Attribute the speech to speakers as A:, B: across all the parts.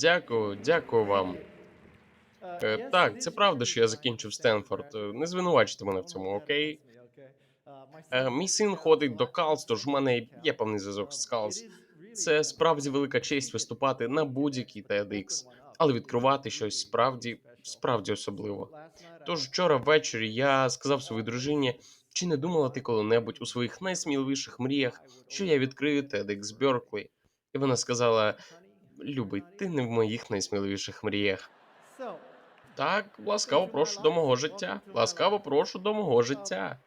A: Дякую, дякую вам. Е, так, це правда, що я закінчив Стенфорд. Е, Не звинувачуйте мене в цьому, окей? Е, мій син ходить до Калс, тож у мене є певний зв'язок з Калс. Це справді велика честь виступати на будь-якій TEDx, але відкривати щось справді, справді особливо. Тож вчора ввечері я сказав своїй дружині, чи не думала ти коли-небудь у своїх найсміливіших мріях, що я відкрию TEDx Берклі? І вона сказала: Любий, ти не в моїх найсміливіших мріях. Так, ласкаво прошу до мого життя. Ласкаво прошу до мого життя.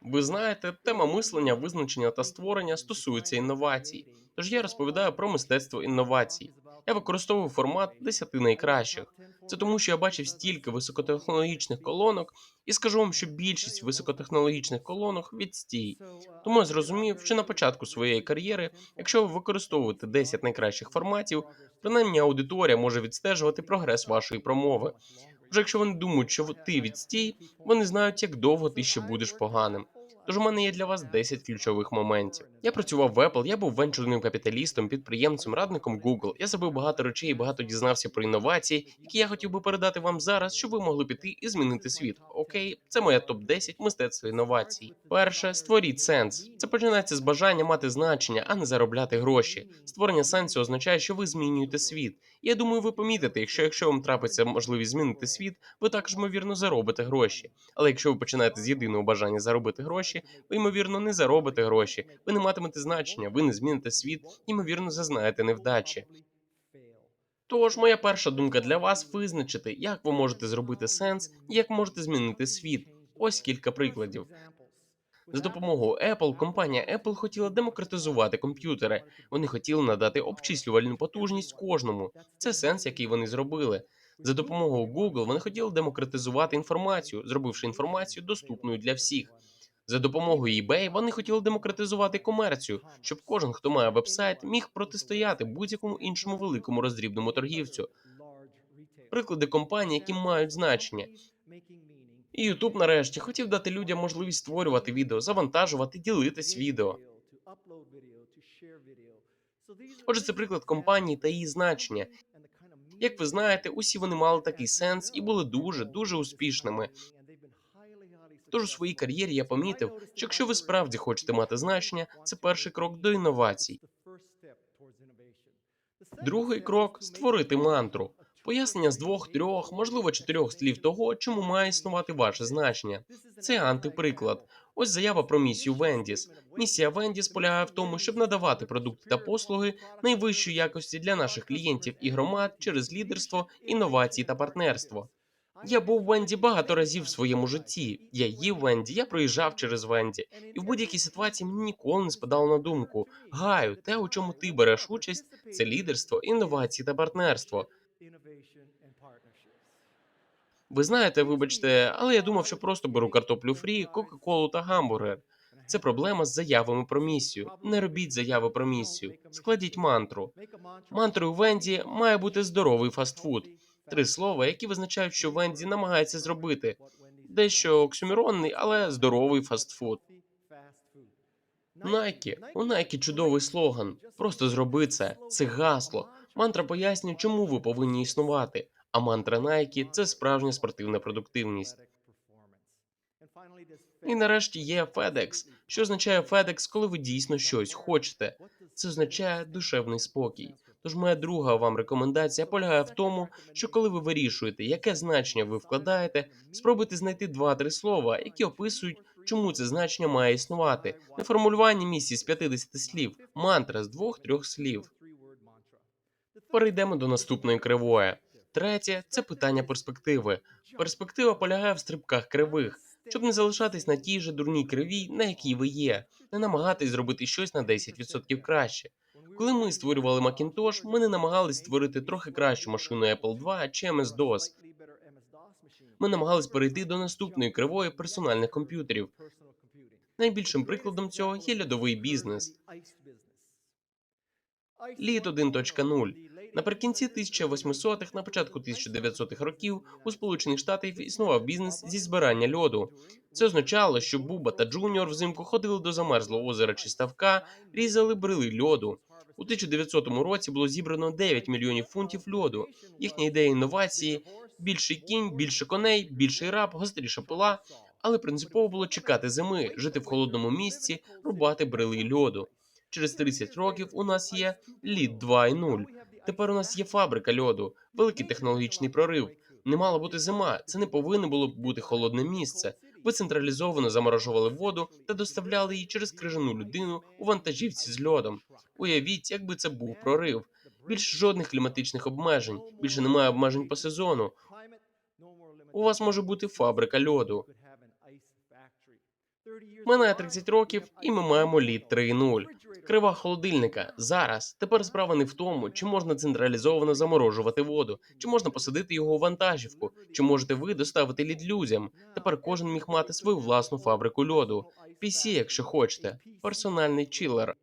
A: Ви знаєте, тема мислення, визначення та створення стосується інновацій. Тож я розповідаю про мистецтво інновацій. Я використовую формат 10 найкращих. Це тому, що я бачив стільки високотехнологічних колонок, і скажу вам, що більшість високотехнологічних колонок відстій. Тому я зрозумів, що на початку своєї кар'єри, якщо ви використовуєте 10 найкращих форматів, принаймні аудиторія може відстежувати прогрес вашої промови. Вже якщо вони думають, що ти відстій, вони знають, як довго ти ще будеш поганим. Тож у мене є для вас 10 ключових моментів. Я працював в Apple, я був венчурним капіталістом, підприємцем, радником Google. Я забив багато речей і багато дізнався про інновації, які я хотів би передати вам зараз, щоб ви могли піти і змінити світ. Окей, це моя топ 10 мистецтва інновацій. Перше, створіть сенс. Це починається з бажання мати значення, а не заробляти гроші. Створення сенсу означає, що ви змінюєте світ. Я думаю, ви помітите, якщо якщо вам трапиться можливість змінити світ, ви також ймовірно заробите гроші. Але якщо ви починаєте з єдиного бажання заробити гроші, ви ймовірно не заробите гроші, ви не матимете значення, ви не зміните світ, ймовірно, зазнаєте невдачі. Тож, моя перша думка для вас визначити, як ви можете зробити сенс як можете змінити світ. Ось кілька прикладів. За допомогою Apple компанія Apple хотіла демократизувати комп'ютери. Вони хотіли надати обчислювальну потужність кожному. Це сенс, який вони зробили. За допомогою Google вони хотіли демократизувати інформацію, зробивши інформацію доступною для всіх. За допомогою eBay вони хотіли демократизувати комерцію, щоб кожен, хто має вебсайт, міг протистояти будь-якому іншому великому роздрібному торгівцю. Приклади компаній, які мають значення. І YouTube нарешті хотів дати людям можливість створювати відео, завантажувати, ділитись відео. Отже, це приклад компанії та її значення. Як ви знаєте, усі вони мали такий сенс і були дуже дуже успішними. Тож у своїй кар'єрі я помітив, що якщо ви справді хочете мати значення, це перший крок до інновацій. Другий крок створити мантру. Пояснення з двох, трьох, можливо, чотирьох слів того, чому має існувати ваше значення. Це антиприклад. Ось заява про місію Вендіс. Місія Вендіс полягає в тому, щоб надавати продукти та послуги найвищої якості для наших клієнтів і громад через лідерство, інновації та партнерство. Я був Венді багато разів в своєму житті. Я їв Венді, я проїжджав через Венді, і в будь-якій ситуації мені ніколи не спадало на думку: Гаю, те, у чому ти береш участь, це лідерство, інновації та партнерство. Ви знаєте, вибачте, але я думав, що просто беру картоплю фрі, кока-колу та гамбургер. Це проблема з заявами про місію. Не робіть заяви про місію. Складіть мантру. Мантрою Венді має бути здоровий фастфуд. Три слова, які визначають, що Венді намагається зробити дещо оксюміронний, але здоровий фастфуд. Найкі у Найкі чудовий слоган. Просто зроби це. Це гасло. Мантра пояснює, чому ви повинні існувати. А мантра Найкі це справжня спортивна продуктивність. І нарешті є FedEx. Що означає FedEx, коли ви дійсно щось хочете? Це означає душевний спокій. Тож моя друга вам рекомендація полягає в тому, що коли ви вирішуєте, яке значення ви вкладаєте, спробуйте знайти два-три слова, які описують, чому це значення має існувати. Не формулювання місії з 50 слів, мантра з двох-трьох слів. Перейдемо до наступної кривої. Третє це питання перспективи. Перспектива полягає в стрибках кривих, щоб не залишатись на тій же дурній кривій, на якій ви є, не намагатись зробити щось на 10% краще. Коли ми створювали Macintosh, ми не намагались створити трохи кращу машину Apple II чи MS-DOS. Ми намагались перейти до наступної кривої персональних комп'ютерів. Найбільшим прикладом цього є льодовий бізнес. Літ 1.0. Наприкінці 1800-х, на початку 1900-х років у Сполучених Штатах існував бізнес зі збирання льоду. Це означало, що Буба та Джуніор взимку ходили до замерзлого озера чи ставка, різали брили льоду. У 1900 році було зібрано 9 мільйонів фунтів льоду. Їхня ідея інновації більший кінь, більше коней, більший раб, гостріша пила. Але принципово було чекати зими, жити в холодному місці, рубати брили льоду. Через 30 років у нас є лід 2.0. Тепер у нас є фабрика льоду, великий технологічний прорив. Не мала бути зима, це не повинно було б бути холодне місце. Ви централізовано заморожували воду та доставляли її через крижану людину у вантажівці з льодом. Уявіть, якби це був прорив. Більше жодних кліматичних обмежень, більше немає обмежень по сезону. У вас може бути фабрика льоду. Минає 30 років, і ми маємо лід 3.0. Крива холодильника зараз. Тепер справа не в тому, чи можна централізовано заморожувати воду, чи можна посадити його у вантажівку, чи можете ви доставити лід людям. Тепер кожен міг мати свою власну фабрику льоду. PC, якщо хочете, персональний чилер.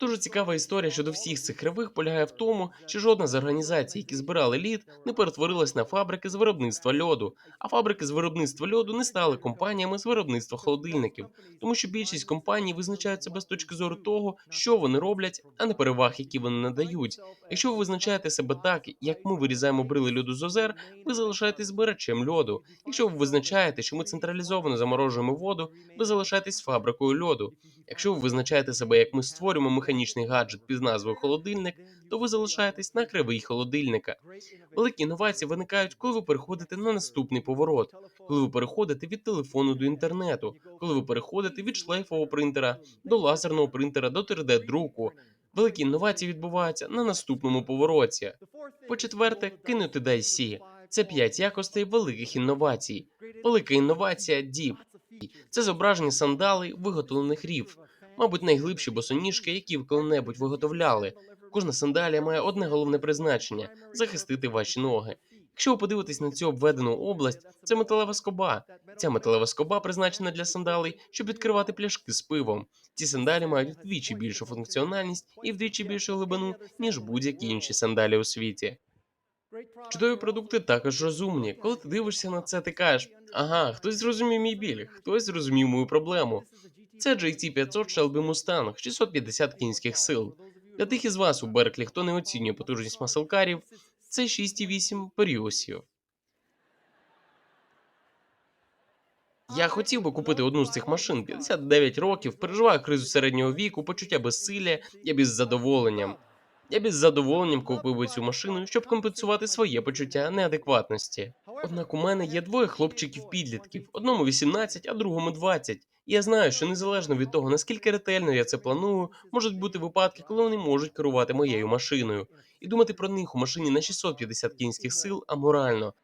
A: Дуже цікава історія щодо всіх цих кривих полягає в тому, що жодна з організацій, які збирали лід, не перетворилась на фабрики з виробництва льоду. А фабрики з виробництва льоду не стали компаніями з виробництва холодильників, тому що більшість компаній визначають себе з точки зору того, що вони роблять, а не переваг, які вони надають. Якщо ви визначаєте себе так, як ми вирізаємо брили льоду з озер, ви залишаєтесь збирачем льоду. Якщо ви визначаєте, що ми централізовано заморожуємо воду, ви залишаєтесь фабрикою льоду. Якщо ви визначаєте себе як ми створюємо механічний гаджет під назвою холодильник, то ви залишаєтесь на кривий холодильника. Великі інновації виникають, коли ви переходите на наступний поворот, коли ви переходите від телефону до інтернету, коли ви переходите від шлейфового принтера до лазерного принтера до 3D-друку. Великі інновації відбуваються на наступному повороті. По-четверте, кинути DIC. Це п'ять якостей великих інновацій. Велика інновація Deep. Це зображені сандали виготовлених рів, мабуть, найглибші босоніжки, які ви коли-небудь виготовляли. Кожна сандалія має одне головне призначення захистити ваші ноги. Якщо ви подивитесь на цю обведену область, це металева скоба. Ця металева скоба призначена для сандалей, щоб відкривати пляшки з пивом. Ці сандалі мають вдвічі більшу функціональність і вдвічі більшу глибину, ніж будь-які інші сандалі у світі. Чудові продукти також розумні. Коли ти дивишся на це, ти кажеш: ага, хтось зрозумів мій біль, хтось зрозумів мою проблему. Це JT500 Shelby Mustang, 650 кінських сил. Для тих із вас у Берклі, хто не оцінює потужність маселкарів, це 6,8 періосів. Я хотів би купити одну з цих машин 59 років, переживаю кризу середнього віку, почуття безсилля, я б із задоволенням. Я б із задоволенням купив би цю машину, щоб компенсувати своє почуття неадекватності. Однак у мене є двоє хлопчиків-підлітків, одному 18, а другому 20. І я знаю, що незалежно від того, наскільки ретельно я це планую, можуть бути випадки, коли вони можуть керувати моєю машиною. І думати про них у машині на 650 кінських сил аморально.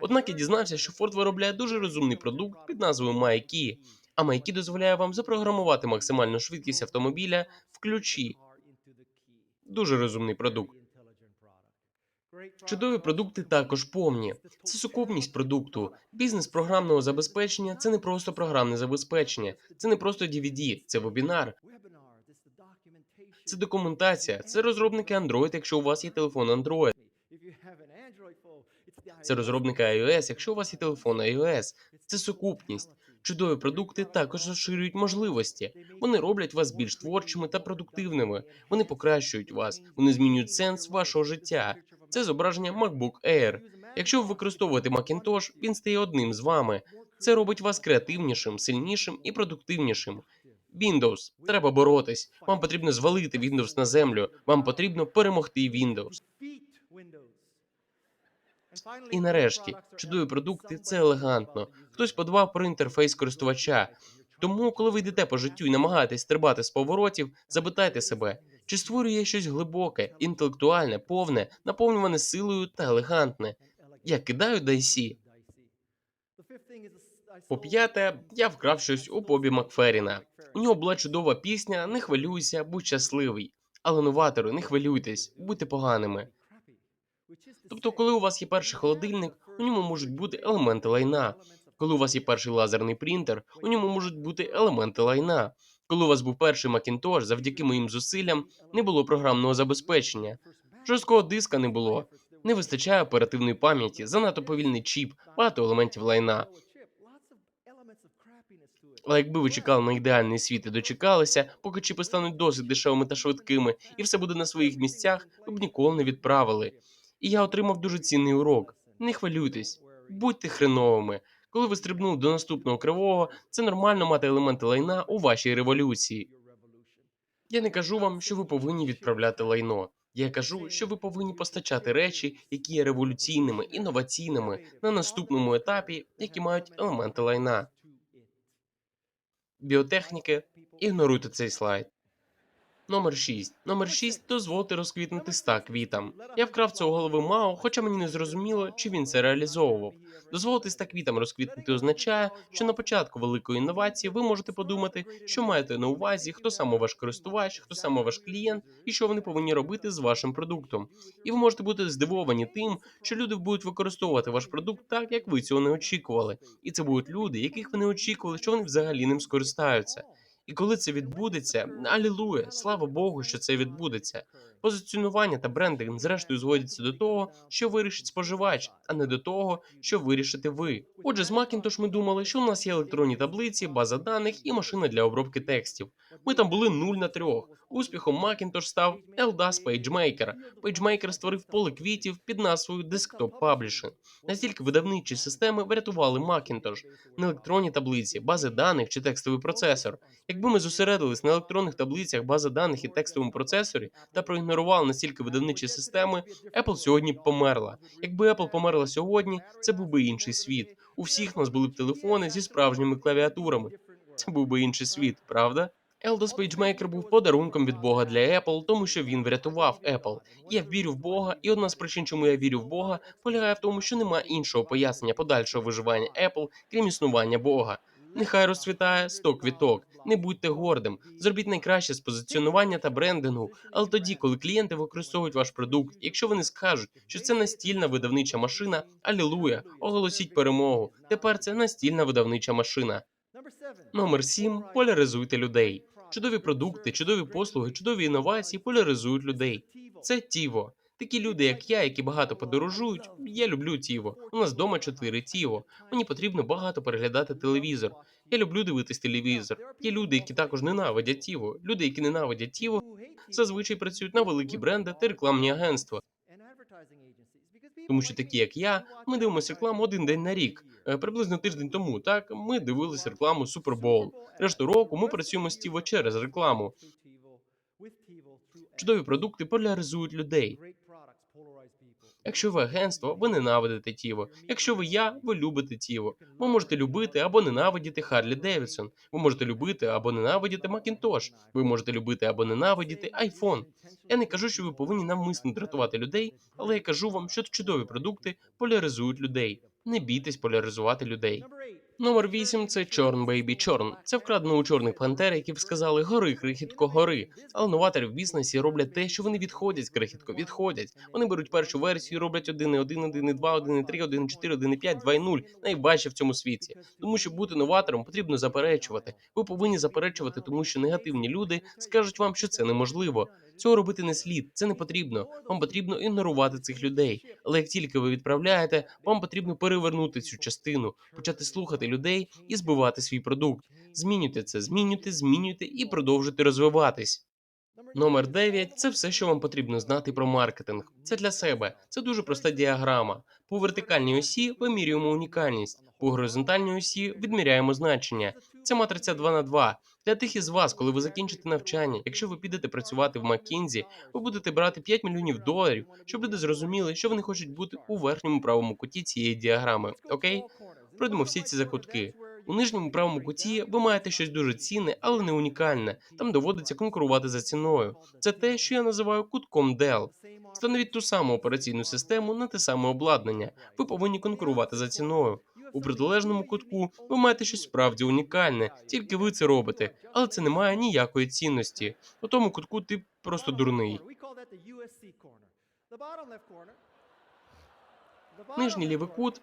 A: Однак я дізнався, що Ford виробляє дуже розумний продукт під назвою MyKey, а MyKey дозволяє вам запрограмувати максимальну швидкість автомобіля в ключі. Дуже розумний продукт. Чудові продукти також повні. Це сукупність продукту. Бізнес програмного забезпечення це не просто програмне забезпечення, це не просто DVD, це вебінар, це документація, це розробники Android, якщо у вас є телефон Android. Це розробники iOS, якщо у вас є телефон iOS. Це сукупність. Чудові продукти також розширюють можливості. Вони роблять вас більш творчими та продуктивними. Вони покращують вас, вони змінюють сенс вашого життя. Це зображення MacBook Air. Якщо ви використовуєте Macintosh, він стає одним з вами. Це робить вас креативнішим, сильнішим і продуктивнішим. Windows. Треба боротись. Вам потрібно звалити Windows на землю. Вам потрібно перемогти Windows. І нарешті, чудові продукти це елегантно. Хтось подбав про інтерфейс користувача. Тому, коли ви йдете по життю і намагаєтесь стрибати з поворотів, запитайте себе, чи створює щось глибоке, інтелектуальне, повне, наповнюване силою та елегантне. Я кидаю DIC. По п'яте, я вкрав щось у Бобі Макферіна. У нього була чудова пісня Не хвилюйся, будь щасливий. Але новатори, не хвилюйтесь, будьте поганими. Тобто, коли у вас є перший холодильник, у ньому можуть бути елементи лайна. Коли у вас є перший лазерний принтер, у ньому можуть бути елементи лайна. Коли у вас був перший Macintosh, завдяки моїм зусиллям не було програмного забезпечення. Жорсткого диска не було. Не вистачає оперативної пам'яті, занадто повільний чіп, багато елементів лайна. Але якби ви чекали на ідеальний світ і дочекалися, поки чіпи стануть досить дешевими та швидкими, і все буде на своїх місцях, ви б ніколи не відправили. І я отримав дуже цінний урок. Не хвилюйтесь, будьте хреновими. Коли ви стрибнули до наступного кривого, це нормально мати елементи лайна у вашій революції. Я не кажу вам, що ви повинні відправляти лайно. Я кажу, що ви повинні постачати речі, які є революційними, інноваційними на наступному етапі, які мають елементи лайна. Біотехніки, ігноруйте цей слайд. Номер 6. Номер 6. Дозвольте розквітнути ста квітам. Я вкрав це у голови Мао, хоча мені не зрозуміло, чи він це реалізовував. Дозволити ста квітам розквітнути означає, що на початку великої інновації ви можете подумати, що маєте на увазі, хто саме ваш користувач, хто саме ваш клієнт і що вони повинні робити з вашим продуктом. І ви можете бути здивовані тим, що люди будуть використовувати ваш продукт так, як ви цього не очікували. І це будуть люди, яких ви не очікували, що вони взагалі ним скористаються. І коли це відбудеться, алілуя, слава Богу, що це відбудеться. Позиціонування та брендинг зрештою зводяться до того, що вирішить споживач, а не до того, що вирішите ви. Отже, з Macintosh ми думали, що у нас є електронні таблиці, база даних і машина для обробки текстів. Ми там були 0 на 3. Успіхом Macintosh став LDAS PageMaker. PageMaker створив поле квітів під назвою Desktop Publishing. Настільки видавничі системи врятували Macintosh, не електронні таблиці, бази даних чи текстовий процесор. Якби ми зосередились на електронних таблицях, бази даних і текстовому процесорі та проігнорували настільки видавничі системи, Apple сьогодні померла. Якби Apple померла сьогодні, це був би інший світ. У всіх нас були б телефони зі справжніми клавіатурами. Це був би інший світ, правда? Eldos PageMaker був подарунком від Бога для Apple, тому що він врятував Apple. Я вірю в Бога, і одна з причин, чому я вірю в Бога, полягає в тому, що немає іншого пояснення подальшого виживання Apple, крім існування Бога. Нехай розцвітає сто квіток. Не будьте гордим, зробіть найкраще з позиціонування та брендингу. Але тоді, коли клієнти використовують ваш продукт, якщо вони скажуть, що це настільна видавнича машина, алілуя, оголосіть перемогу. Тепер це настільна видавнича машина. Номер 7. поляризуйте людей. Чудові продукти, чудові послуги, чудові інновації поляризують людей. Це Тіво. Такі люди, як я, які багато подорожують. Я люблю Тіво. У нас вдома чотири Тіво. Мені потрібно багато переглядати телевізор. Я люблю дивитись телевізор. Є люди, які також ненавидять Тіво. Люди, які ненавидять Тіво, зазвичай працюють на великі бренди та рекламні агентства. Тому що такі, як я, ми дивимося рекламу один день на рік. Е, Приблизно тиждень тому, так ми дивилися рекламу Bowl. Решту року ми працюємо з Тіво через рекламу. Чудові продукти поляризують людей. Якщо ви агентство, ви ненавидите Тіво. Якщо ви я, ви любите Тіво. Ви можете любити або ненавидіти Харлі Девідсон. Ви можете любити або ненавидіти Макінтош. Ви можете любити або ненавидіти iPhone. Я не кажу, що ви повинні навмисно дратувати людей, але я кажу вам, що чудові продукти поляризують людей. Не бійтесь поляризувати людей. Номер 8 – це Чорн Бейбі Чорн. Це вкрадено у чорних пантер, які б сказали гори, крихітко, гори. Але новатори в бізнесі роблять те, що вони відходять крихітко, відходять. Вони беруть першу версію, роблять 1.1, 1.2, 1.3, 1.4, 1.5, 2.0, найважче в цьому світі. Тому що бути новатором потрібно заперечувати. Ви повинні заперечувати, тому що негативні люди скажуть вам, що це неможливо. Цього робити не слід, це не потрібно. Вам потрібно ігнорувати цих людей. Але як тільки ви відправляєте, вам потрібно перевернути цю частину, почати слухати людей і збивати свій продукт. Змінюйте це, змінюйте, змінюйте і продовжуйте розвиватись. Номер 9 – це все, що вам потрібно знати про маркетинг. Це для себе. Це дуже проста діаграма. По вертикальній осі вимірюємо унікальність, по горизонтальній осі відміряємо значення. Це матриця 2 на 2. Для тих із вас, коли ви закінчите навчання, якщо ви підете працювати в McKinsey, ви будете брати 5 мільйонів доларів, щоб люди зрозуміли, що вони хочуть бути у верхньому правому куті цієї діаграми. Окей? Пройдемо всі ці закутки. У нижньому правому куті ви маєте щось дуже цінне, але не унікальне. Там доводиться конкурувати за ціною. Це те, що я називаю кутком Dell. Встановіть ту саму операційну систему на те саме обладнання. Ви повинні конкурувати за ціною. У протилежному кутку ви маєте щось справді унікальне, тільки ви це робите, але це не має ніякої цінності. У тому кутку ти просто дурний.
B: Нижній лівий кут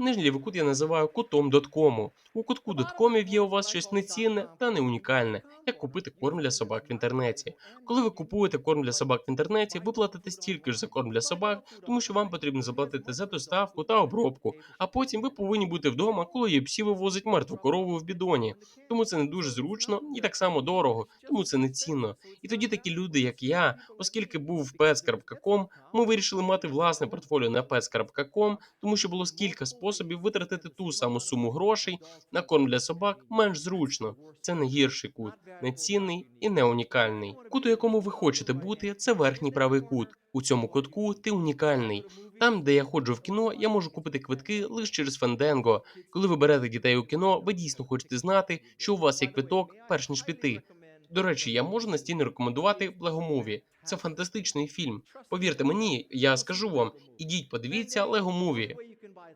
A: Нижній лівий я називаю кутом доткому. У кутку доткомів є у вас щось нецінне та не унікальне, як купити корм для собак в інтернеті. Коли ви купуєте корм для собак в інтернеті, ви платите стільки ж за корм для собак, тому що вам потрібно заплатити за доставку та обробку. А потім ви повинні бути вдома, коли ЄПСі вивозить мертву корову в бідоні. Тому це не дуже зручно і так само дорого, тому це не цінно. І тоді такі люди, як я, оскільки був в pets.com, ми вирішили мати власне портфоліо на pets.com, тому що було кілька способів витратити ту саму суму грошей на корм для собак менш зручно. Це не гірший кут, не цінний і не унікальний. Кут, у якому ви хочете бути, це верхній правий кут. У цьому кутку ти унікальний. Там, де я ходжу в кіно, я можу купити квитки лише через Fandango. Коли ви берете дітей у кіно, ви дійсно хочете знати, що у вас є квиток, перш ніж піти. До речі, я можу настійно рекомендувати Лего-муві. Це фантастичний фільм. Повірте мені, я скажу вам, ідіть, подивіться Movie.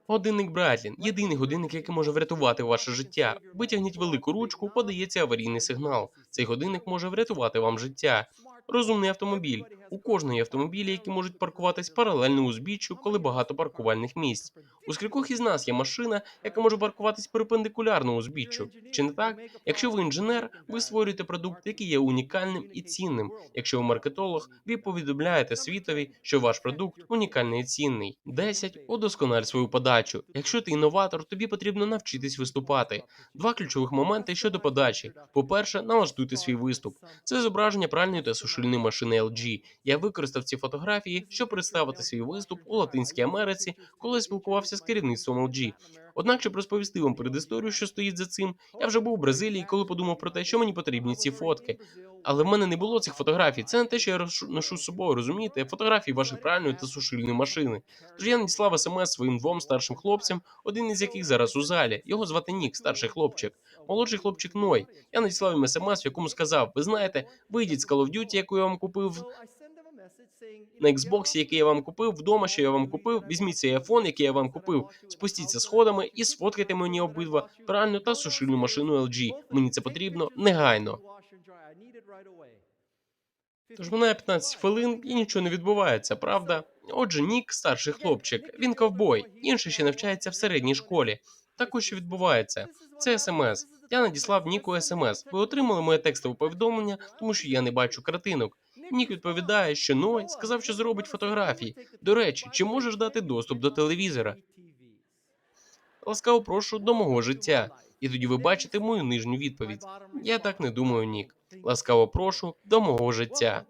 A: Годинник Братлін. єдиний годинник, який може врятувати ваше життя. Витягніть велику ручку, подається аварійний сигнал. Цей годинник може врятувати вам життя. Розумний автомобіль. У кожної автомобілі, які можуть паркуватись паралельно узбіччю, коли багато паркувальних місць. У скількох із нас є машина, яка може паркуватись перпендикулярно узбіччю. Чи не так? Якщо ви інженер, ви створюєте продукт, який є унікальним і цінним. Якщо ви маркетолог, ви повідомляєте світові, що ваш продукт унікальний і цінний. 10. Удоскональ свою подачу. Якщо ти інноватор, тобі потрібно навчитись виступати. Два ключових моменти щодо подачі. По-перше, налаштуйте свій виступ. Це зображення пральної та сушильної машини LG. Я використав ці фотографії, щоб представити свій виступ у Латинській Америці, коли спілкувався з керівництвом LG. Однак, щоб розповісти вам передісторію, що стоїть за цим, я вже був у Бразилії, коли подумав про те, що мені потрібні ці фотки. Але в мене не було цих фотографій. Це не те, що я ношу з собою, розумієте? Фотографії вашої пральної та сушильної машини. Тож я надіслав смс своїм двом старшим хлопцям, один із яких зараз у залі. Його звати Нік, старший хлопчик. Молодший хлопчик Ной. Я надіслав їм смс, в якому сказав: Ви знаєте, вийдіть з Call of Duty, яку я вам купив на Xbox, який я вам купив, вдома, що я вам купив. Візьміть цей iPhone, який я вам купив. Спустіться сходами і сфоткайте мені обидва пральну та сушильну машину LG. Мені це потрібно негайно. Тож минає 15 хвилин і нічого не відбувається, правда? Отже, Нік старший хлопчик, він ковбой, інший ще навчається в середній школі. Так ось що відбувається. Це смс. Я надіслав Ніку смс. Ви отримали моє текстове повідомлення, тому що я не бачу картинок. Нік відповідає, що Ной сказав, що зробить фотографії. До речі, чи можеш дати доступ до телевізора? Ласкаво прошу до мого життя. І тоді ви бачите мою нижню відповідь. Я так не думаю, Нік. Ласкаво прошу до мого життя.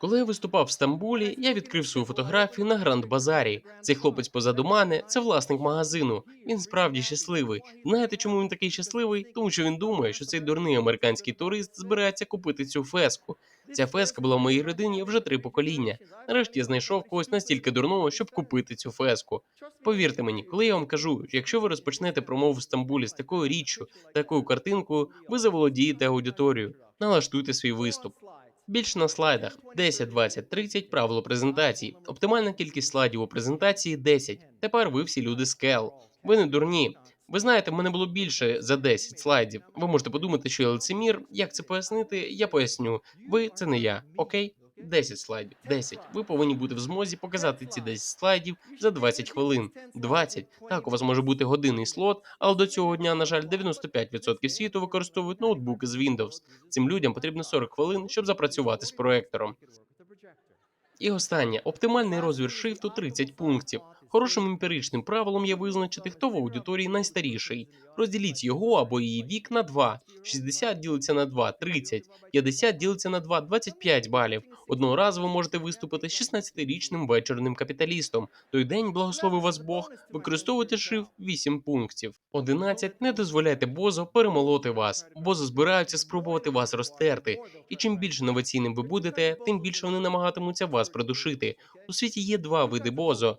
A: Коли я виступав в Стамбулі, я відкрив свою фотографію на Гранд Базарі. Цей хлопець позаду мене це власник магазину. Він справді щасливий. Знаєте, чому він такий щасливий? Тому що він думає, що цей дурний американський турист збирається купити цю феску. Ця феска була в моїй родині вже три покоління. Нарешті я знайшов когось настільки дурного, щоб купити цю феску. Повірте мені, коли я вам кажу, якщо ви розпочнете промову в Стамбулі з такою річчю, такою картинкою, ви заволодієте аудиторією. Налаштуйте свій виступ. Більше на слайдах 10, 20, 30 правило презентації. Оптимальна кількість слайдів у презентації 10. Тепер ви всі люди скел. Ви не дурні. Ви знаєте, в мене було більше за 10 слайдів. Ви можете подумати, що я лицемір. Як це пояснити? Я поясню. Ви це не я, окей? 10 слайдів. 10. Ви повинні бути в змозі показати ці 10 слайдів за 20 хвилин. 20. Так, у вас може бути годинний слот, але до цього дня, на жаль, 95% світу використовують ноутбуки з Windows. Цим людям потрібно 40 хвилин, щоб запрацювати з проектором. І останнє оптимальний розмір шрифту 30 пунктів. Хорошим емпіричним правилом є визначити, хто в аудиторії найстаріший. Розділіть його або її вік на 2. 60 ділиться на 2 – 30. 50 ділиться на 2 – 25 балів. Одного разу ви можете виступити з 16-річним вечорним капіталістом. Той день, благословив вас Бог, використовуйте шрифт 8 пунктів. 11. Не дозволяйте Бозо перемолоти вас. Бозо збираються спробувати вас розтерти. І чим більш інноваційним ви будете, тим більше вони намагатимуться вас придушити. У світі є два види Бозо: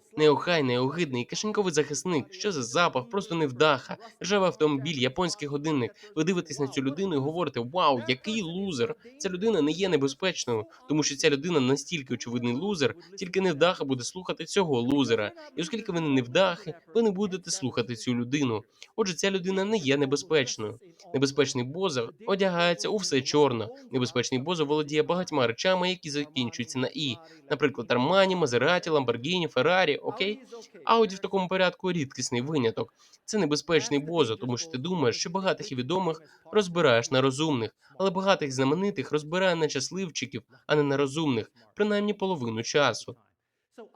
A: неохайний, огидний кишеньковий захисник. Що за запах, просто невдаха, ржавий автомобіль, японський годинник. Ви дивитесь на цю людину і говорите: Вау, який лузер! Ця людина не є небезпечною, тому що ця людина настільки очевидний лузер, тільки невдаха буде слухати цього лузера. І оскільки ви не невдахи, ви не будете слухати цю людину. Отже, ця людина не є небезпечною. Небезпечний бозер одягається у все чорно. Небезпечний бозер володіє багатьма речами, які закінчуються на і, наприклад, Армані, Мазераті, Ламборгіні, Феррарі. Окей, Ауді в такому порядку рідкісний виняток. Це небезпечний бозо, тому що ти думаєш, що багатих і відомих розбираєш на розумних, але багатих знаменитих розбирає на щасливчиків, а не на розумних, принаймні половину часу.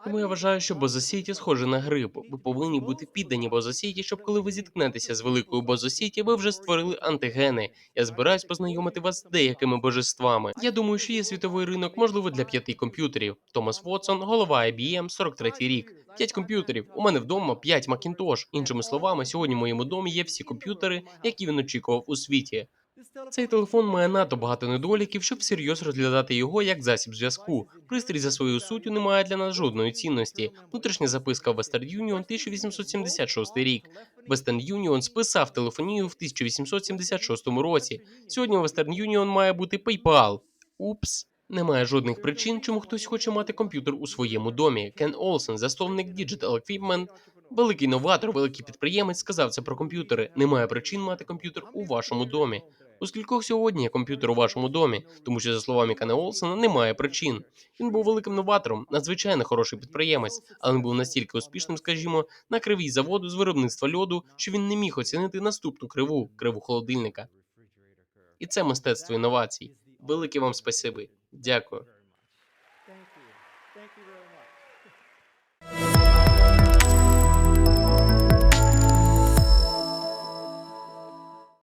A: Тому я вважаю, що Бозосіті схоже на грип. Ви повинні бути піддані Бозосіті, щоб коли ви зіткнетеся з великою Бозосіті, ви вже створили антигени. Я збираюсь познайомити вас з деякими божествами. Я думаю, що є світовий ринок, можливо, для п'яти комп'ютерів. Томас Вотсон, голова IBM, 43-й рік. П'ять комп'ютерів. У мене вдома п'ять Macintosh. Іншими словами, сьогодні в моєму домі є всі комп'ютери, які він очікував у світі. Цей телефон має надто багато недоліків, щоб всерйоз розглядати його як засіб зв'язку. Пристрій за своєю суттю не має для нас жодної цінності. Внутрішня записка Western Union 1876 рік. Western Union списав телефонію в 1876 році. Сьогодні Western Union має бути PayPal. Упс. Немає жодних причин, чому хтось хоче мати комп'ютер у своєму домі. Кен Олсен, засновник Digital Equipment, великий новатор, великий підприємець, сказав це про комп'ютери. Немає причин мати комп'ютер у вашому домі. У скількох сьогодні є комп'ютер у вашому домі, тому що, за словами Кане Олсена, немає причин. Він був великим новатором, надзвичайно хороший підприємець, але він був настільки успішним, скажімо, на кривій заводу з виробництва льоду, що він не міг оцінити наступну криву, криву холодильника. І це мистецтво інновацій. Велике вам спасибі. Дякую.